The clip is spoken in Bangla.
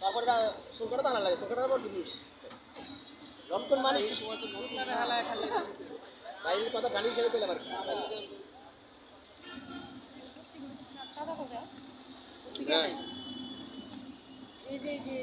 তারপরে সুলকাটা টানা লাগে সুলকাটার পর কি লক্ষণ মানে বাইরের কথা গাড়ি হিসেবে পেলাম আর কি। হ্যাঁ। এই যে